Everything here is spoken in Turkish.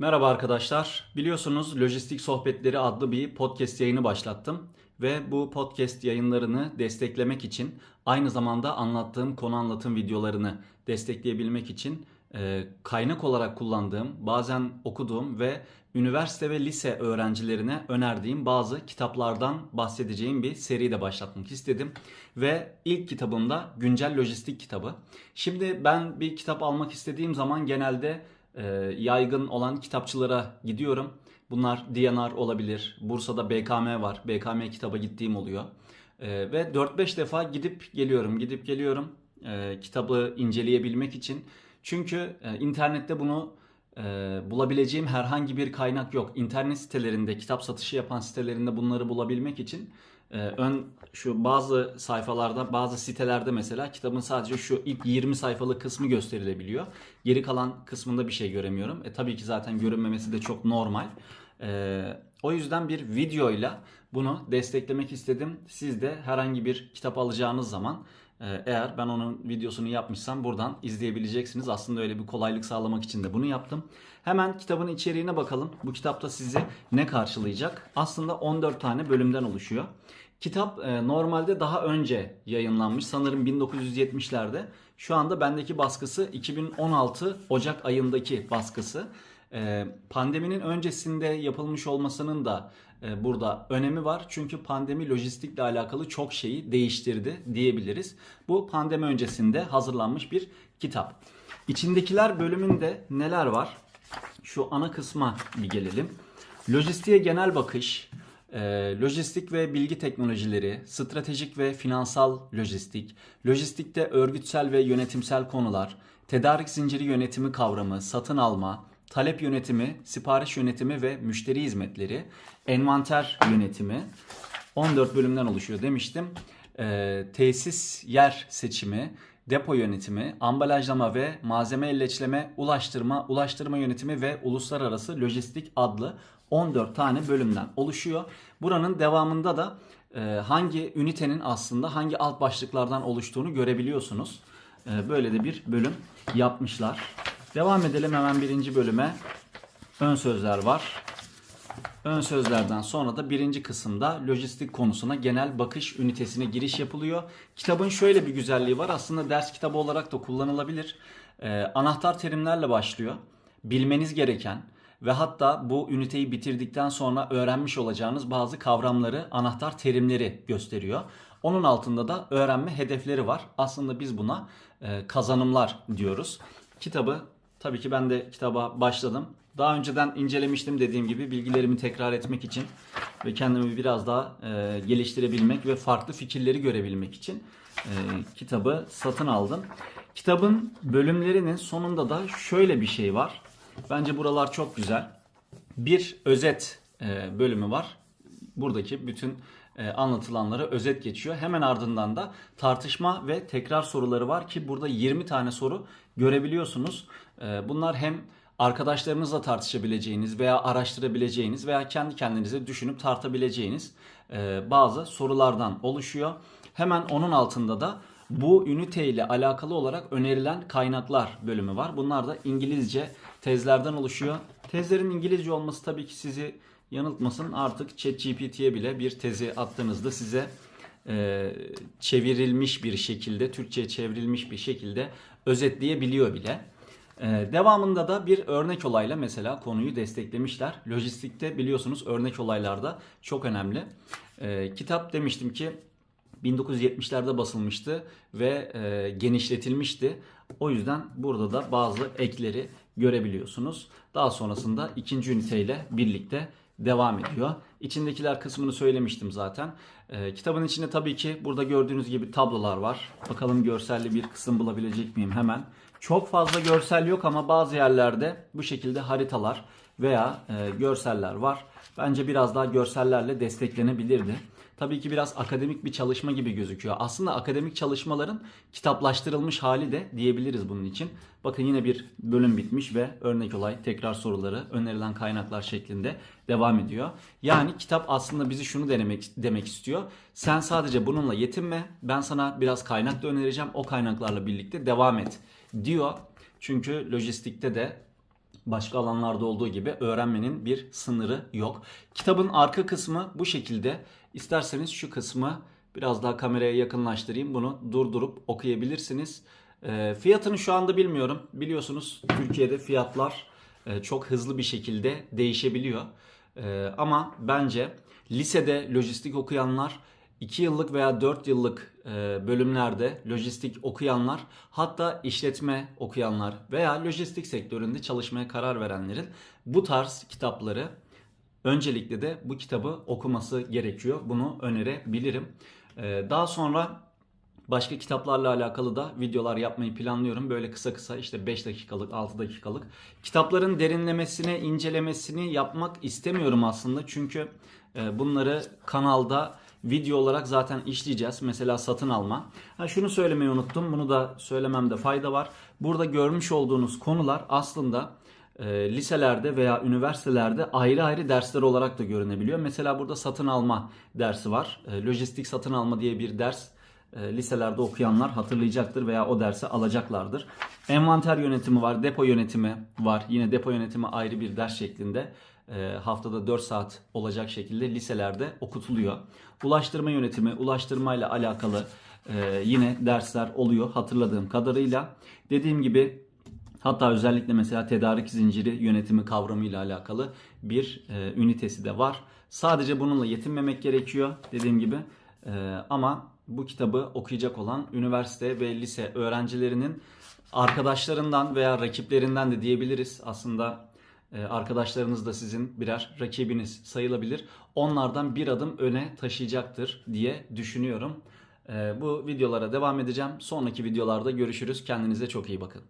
Merhaba arkadaşlar. Biliyorsunuz Lojistik Sohbetleri adlı bir podcast yayını başlattım ve bu podcast yayınlarını desteklemek için aynı zamanda anlattığım konu anlatım videolarını destekleyebilmek için e, kaynak olarak kullandığım, bazen okuduğum ve üniversite ve lise öğrencilerine önerdiğim bazı kitaplardan bahsedeceğim bir seri de başlatmak istedim. Ve ilk kitabım da güncel lojistik kitabı. Şimdi ben bir kitap almak istediğim zaman genelde yaygın olan kitapçılara gidiyorum. Bunlar DNR olabilir. Bursa'da BKM var. BKM kitaba gittiğim oluyor. E, ve 4-5 defa gidip geliyorum, gidip geliyorum e, kitabı inceleyebilmek için. Çünkü e, internette bunu e, bulabileceğim herhangi bir kaynak yok. İnternet sitelerinde, kitap satışı yapan sitelerinde bunları bulabilmek için e, ön şu bazı sayfalarda, bazı sitelerde mesela kitabın sadece şu ilk 20 sayfalık kısmı gösterilebiliyor. Geri kalan kısmında bir şey göremiyorum. E tabii ki zaten görünmemesi de çok normal. E, o yüzden bir videoyla bunu desteklemek istedim. Siz de herhangi bir kitap alacağınız zaman eğer ben onun videosunu yapmışsam buradan izleyebileceksiniz. Aslında öyle bir kolaylık sağlamak için de bunu yaptım. Hemen kitabın içeriğine bakalım. Bu kitapta sizi ne karşılayacak? Aslında 14 tane bölümden oluşuyor. Kitap e, normalde daha önce yayınlanmış. Sanırım 1970'lerde. Şu anda bendeki baskısı 2016 Ocak ayındaki baskısı. E, pandeminin öncesinde yapılmış olmasının da e, burada önemi var. Çünkü pandemi lojistikle alakalı çok şeyi değiştirdi diyebiliriz. Bu pandemi öncesinde hazırlanmış bir kitap. İçindekiler bölümünde neler var? Şu ana kısma bir gelelim. Lojistiğe genel bakış, e, lojistik ve bilgi teknolojileri, stratejik ve finansal lojistik, lojistikte örgütsel ve yönetimsel konular, tedarik zinciri yönetimi kavramı, satın alma, talep yönetimi, sipariş yönetimi ve müşteri hizmetleri, envanter yönetimi 14 bölümden oluşuyor demiştim. E, tesis yer seçimi, depo yönetimi, ambalajlama ve malzeme elleçleme, ulaştırma, ulaştırma yönetimi ve uluslararası lojistik adlı 14 tane bölümden oluşuyor. Buranın devamında da e, hangi ünitenin aslında hangi alt başlıklardan oluştuğunu görebiliyorsunuz. E, böyle de bir bölüm yapmışlar. Devam edelim hemen birinci bölüme. Ön sözler var. Ön sözlerden sonra da birinci kısımda lojistik konusuna genel bakış ünitesine giriş yapılıyor. Kitabın şöyle bir güzelliği var. Aslında ders kitabı olarak da kullanılabilir. Ee, anahtar terimlerle başlıyor. Bilmeniz gereken ve hatta bu üniteyi bitirdikten sonra öğrenmiş olacağınız bazı kavramları, anahtar terimleri gösteriyor. Onun altında da öğrenme hedefleri var. Aslında biz buna e, kazanımlar diyoruz. Kitabı tabii ki ben de kitaba başladım. Daha önceden incelemiştim dediğim gibi bilgilerimi tekrar etmek için ve kendimi biraz daha e, geliştirebilmek ve farklı fikirleri görebilmek için e, kitabı satın aldım. Kitabın bölümlerinin sonunda da şöyle bir şey var. Bence buralar çok güzel. Bir özet e, bölümü var. Buradaki bütün e, anlatılanları özet geçiyor. Hemen ardından da tartışma ve tekrar soruları var ki burada 20 tane soru görebiliyorsunuz. E, bunlar hem arkadaşlarınızla tartışabileceğiniz veya araştırabileceğiniz veya kendi kendinize düşünüp tartabileceğiniz e, bazı sorulardan oluşuyor. Hemen onun altında da bu ünite ile alakalı olarak önerilen kaynaklar bölümü var. Bunlar da İngilizce tezlerden oluşuyor. Tezlerin İngilizce olması tabii ki sizi yanıltmasın. Artık ChatGPT'ye bile bir tezi attığınızda size e, çevirilmiş bir şekilde, Türkçe'ye çevrilmiş bir şekilde özetleyebiliyor bile. Ee, devamında da bir örnek olayla mesela konuyu desteklemişler. Lojistikte biliyorsunuz örnek olaylarda çok önemli. Ee, kitap demiştim ki 1970'lerde basılmıştı ve e, genişletilmişti. O yüzden burada da bazı ekleri görebiliyorsunuz. Daha sonrasında ikinci üniteyle birlikte devam ediyor. İçindekiler kısmını söylemiştim zaten. Ee, kitabın içinde tabii ki burada gördüğünüz gibi tablolar var. Bakalım görselli bir kısım bulabilecek miyim hemen. Çok fazla görsel yok ama bazı yerlerde bu şekilde haritalar veya e, görseller var. Bence biraz daha görsellerle desteklenebilirdi. Tabii ki biraz akademik bir çalışma gibi gözüküyor. Aslında akademik çalışmaların kitaplaştırılmış hali de diyebiliriz bunun için. Bakın yine bir bölüm bitmiş ve örnek olay, tekrar soruları, önerilen kaynaklar şeklinde devam ediyor. Yani kitap aslında bizi şunu denemek demek istiyor. Sen sadece bununla yetinme. Ben sana biraz kaynak da önereceğim. O kaynaklarla birlikte devam et diyor. Çünkü lojistikte de başka alanlarda olduğu gibi öğrenmenin bir sınırı yok. Kitabın arka kısmı bu şekilde. İsterseniz şu kısmı biraz daha kameraya yakınlaştırayım. Bunu durdurup okuyabilirsiniz. E, fiyatını şu anda bilmiyorum. Biliyorsunuz Türkiye'de fiyatlar e, çok hızlı bir şekilde değişebiliyor. E, ama bence lisede lojistik okuyanlar 2 yıllık veya 4 yıllık e, bölümlerde lojistik okuyanlar hatta işletme okuyanlar veya lojistik sektöründe çalışmaya karar verenlerin bu tarz kitapları öncelikle de bu kitabı okuması gerekiyor. Bunu önerebilirim. E, Daha sonra Başka kitaplarla alakalı da videolar yapmayı planlıyorum. Böyle kısa kısa işte 5 dakikalık, 6 dakikalık. Kitapların derinlemesine, incelemesini yapmak istemiyorum aslında. Çünkü e, bunları kanalda video olarak zaten işleyeceğiz. Mesela satın alma. Ha şunu söylemeyi unuttum. Bunu da söylememde fayda var. Burada görmüş olduğunuz konular aslında e, liselerde veya üniversitelerde ayrı ayrı dersler olarak da görünebiliyor. Mesela burada satın alma dersi var. E, lojistik satın alma diye bir ders e, liselerde okuyanlar hatırlayacaktır veya o dersi alacaklardır. Envanter yönetimi var, depo yönetimi var. Yine depo yönetimi ayrı bir ders şeklinde haftada 4 saat olacak şekilde liselerde okutuluyor. Ulaştırma yönetimi, ulaştırmayla alakalı e, yine dersler oluyor hatırladığım kadarıyla. Dediğim gibi Hatta özellikle mesela tedarik zinciri yönetimi kavramıyla alakalı bir e, ünitesi de var. Sadece bununla yetinmemek gerekiyor dediğim gibi. E, ama bu kitabı okuyacak olan üniversite ve lise öğrencilerinin arkadaşlarından veya rakiplerinden de diyebiliriz. Aslında e, arkadaşlarınız da sizin birer rakibiniz sayılabilir. Onlardan bir adım öne taşıyacaktır diye düşünüyorum. E, bu videolara devam edeceğim. Sonraki videolarda görüşürüz. Kendinize çok iyi bakın.